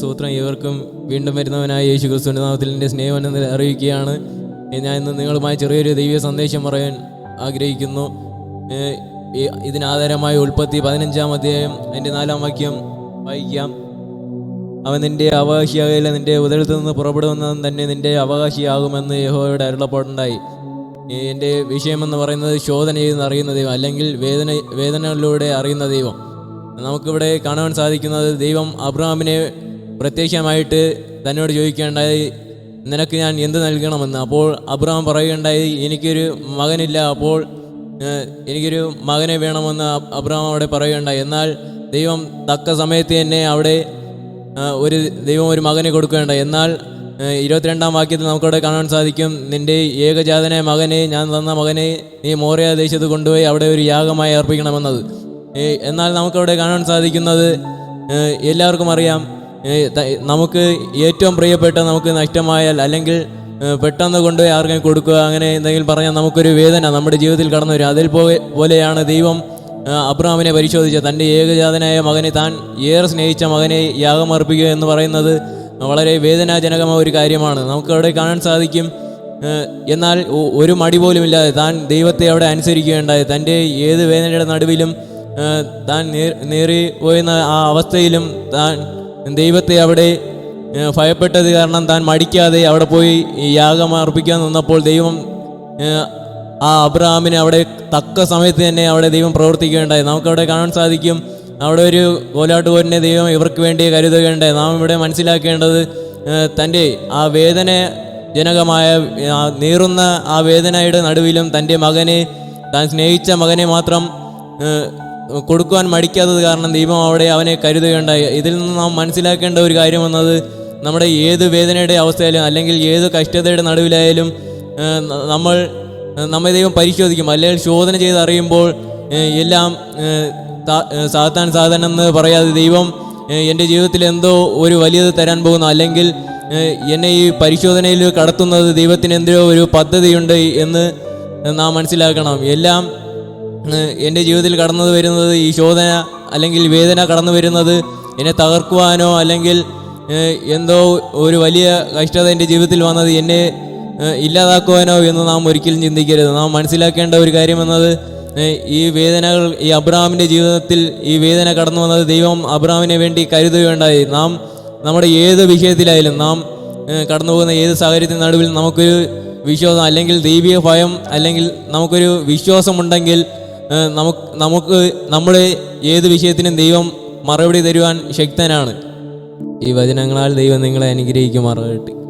സൂത്രം ഇവർക്കും വീണ്ടും വരുന്നവനായ യേശു ക്രിസ്തുവിന്റെ നാമത്തിൽ എന്റെ സ്നേഹം എന്ന് അറിയിക്കുകയാണ്. ഞാൻ ഇന്ന് നിങ്ങളുമായി ചെറിയൊരു ദൈവീയ സന്ദേശം പറയാൻ ആഗ്രഹിക്കുന്നു. ഇതിനാധാരമായ ഉൽപ്പത്തി പതിനഞ്ചാം അധ്യായം എന്റെ നാലാം വാക്യം വായിക്കാം. അവൻ നിന്റെ അവകാശിയാകില്ല നിന്റെ ഉദരത്തിൽ നിന്ന് പുറപ്പെടുവന്നവൻ തന്നെ നിന്റെ അവകാശിയാകുമെന്ന് യഹോയുടെ അരുളപ്പാടുണ്ടായി. എന്റെ വിഷയമെന്ന് പറയുന്നത് ശോധന ചെയ്തെന്ന് അറിയുന്ന ദൈവം അല്ലെങ്കിൽ വേദന വേദനകളിലൂടെ അറിയുന്ന ദൈവം. നമുക്കിവിടെ കാണാൻ സാധിക്കുന്നത് ദൈവം അബ്രഹാമിനെ പ്രത്യക്ഷമായിട്ട് തന്നോട് ചോദിക്കേണ്ടായി നിനക്ക് ഞാൻ എന്ത് നൽകണമെന്ന്? അപ്പോൾ അബ്രഹാം പറയുകയുണ്ടായി എനിക്കൊരു മകനില്ല അപ്പോൾ എനിക്കൊരു മകനെ വേണമെന്ന് അബ്- അബ്രഹാം അവിടെ പറയുകയുണ്ടായി. എന്നാൽ ദൈവം തക്ക സമയത്ത് തന്നെ അവിടെ ഒരു ദൈവം ഒരു മകനെ കൊടുക്കുകയുണ്ടായി. എന്നാൽ ഇരുപത്തിരണ്ടാം വാക്യത്തിൽ നമുക്കവിടെ കാണാൻ സാധിക്കും നിന്റെ ഏകജാതനായ മകനെ ഞാൻ തന്ന മകനെ നീ മോറിയ ദേശത്ത് കൊണ്ടുപോയി അവിടെ ഒരു യാഗമായി അർപ്പിക്കണമെന്നത്. എന്നാൽ നമുക്കവിടെ കാണാൻ സാധിക്കുന്നത് എല്ലാവർക്കും അറിയാം നമുക്ക് ഏറ്റവും പ്രിയപ്പെട്ട നമുക്ക് നഷ്ടമായാൽ അല്ലെങ്കിൽ പെട്ടെന്ന് കൊണ്ടുപോയി ആർക്കും കൊടുക്കുക അങ്ങനെ എന്തെങ്കിലും പറഞ്ഞാൽ നമുക്കൊരു വേദന നമ്മുടെ ജീവിതത്തിൽ കടന്നു വരും അതിൽ പോലെ പോലെയാണ് ദൈവം അബ്രഹാമിനെ പരിശോധിച്ച തന്റെ ഏകജാതനായ മകനെ താൻ ഏറെ സ്നേഹിച്ച മകനെ യാഗമർപ്പിക്കുക എന്ന് പറയുന്നത് വളരെ വേദനാജനകമായ ഒരു കാര്യമാണ്. നമുക്ക് അവിടെ കാണാൻ സാധിക്കും എന്നാൽ ഒരു മടി പോലും ഇല്ലാതെ താൻ ദൈവത്തെ അവിടെ അനുസരിക്കുകയുണ്ടായി. തന്റെ ഏത് വേദനയുടെ നടുവിലും താൻ നേറി പോയുന്ന ആ അവസ്ഥയിലും താൻ ദൈവത്തെ അവിടെ ഭയപ്പെട്ടത് കാരണം താൻ മടിക്കാതെ അവിടെ പോയി യാഗം അർപ്പിക്കാൻ നിന്നപ്പോൾ ദൈവം ആ, അബ്രഹാമിനെ അവിടെ തക്ക സമയത്ത് തന്നെ അവിടെ ദൈവം പ്രവർത്തിക്കുകയുണ്ടായി. നമുക്കവിടെ കാണാൻ സാധിക്കും അവിടെ ഒരു കോലാട്ടുപോരിനെ ദൈവം ഇവർക്ക് വേണ്ടി കരുതുകയുണ്ടായി. നാം ഇവിടെ മനസ്സിലാക്കേണ്ടത് തന്റെ ആ വേദന ജനകമായ നീറുന്ന ആ വേദനയുടെ നടുവിലും തന്റെ മകനെ താൻ സ്നേഹിച്ച മകനെ മാത്രം കൊടുക്കുവാൻ മടിക്കാത്തത് കാരണം ദൈവം അവിടെ അവനെ കരുതുകയുണ്ടായി. ഇതിൽ നിന്ന് നാം മനസ്സിലാക്കേണ്ട ഒരു കാര്യം എന്നത് നമ്മുടെ ഏത് വേദനയുടെ അവസ്ഥയിലും അല്ലെങ്കിൽ ഏത് കഷ്ടതയുടെ നടുവിലായാലും നമ്മൾ നമ്മെ ദൈവം പരിശോധിക്കും. അല്ലെങ്കിൽ ശോധന ചെയ്ത് അറിയുമ്പോൾ എല്ലാം സാത്താൻ സാധാൻ എന്ന് പറയാതെ ദൈവം എന്റെ ജീവിതത്തിൽ എന്തോ ഒരു വലിയത് തരാൻ പോകുന്നു. അല്ലെങ്കിൽ എന്നെ ഈ പരിശോധനയിൽ കടത്തുന്നത് ദൈവത്തിന് എന്തോ ഒരു പദ്ധതിയുണ്ട് എന്ന് നാം മനസ്സിലാക്കണം. എല്ലാം എന്റെ ജീവിതത്തിൽ കടന്നു വരുന്നത് ഈ ശോധന അല്ലെങ്കിൽ വേദന കടന്നു വരുന്നത് എന്നെ തകർക്കുവാനോ അല്ലെങ്കിൽ എന്തോ ഒരു വലിയ കഷ്ടത എന്റെ ജീവിതത്തിൽ വന്നത് എന്നെ ഇല്ലാതാക്കുവാനോ എന്ന് നാം ഒരിക്കലും ചിന്തിക്കരുത്. നാം മനസ്സിലാക്കേണ്ട ഒരു കാര്യം എന്നത് ഈ വേദനകൾ ഈ അബ്രഹാമിന്റെ ജീവിതത്തിൽ ഈ വേദന കടന്നു വന്നത് ദൈവം അബ്രഹാമിനെ വേണ്ടി കരുതുകയുണ്ടായി. നാം നമ്മുടെ ഏത് വിഷയത്തിലായാലും നാം കടന്നു പോകുന്ന ഏത് സാഹചര്യത്തിന് നടുവിൽ നമുക്കൊരു വിശ്വാസം അല്ലെങ്കിൽ ദൈവിക ഭയം അല്ലെങ്കിൽ നമുക്കൊരു വിശ്വാസമുണ്ടെങ്കിൽ നമുക്ക് നമുക്ക് നമ്മുടെ ഏത് വിഷയത്തിനും ദൈവം മറുപടി തരുവാൻ ശക്തനാണ്. ഈ വചനങ്ങളാൽ ദൈവം നിങ്ങളെ അനുഗ്രഹിക്കുമാറാകട്ടെ.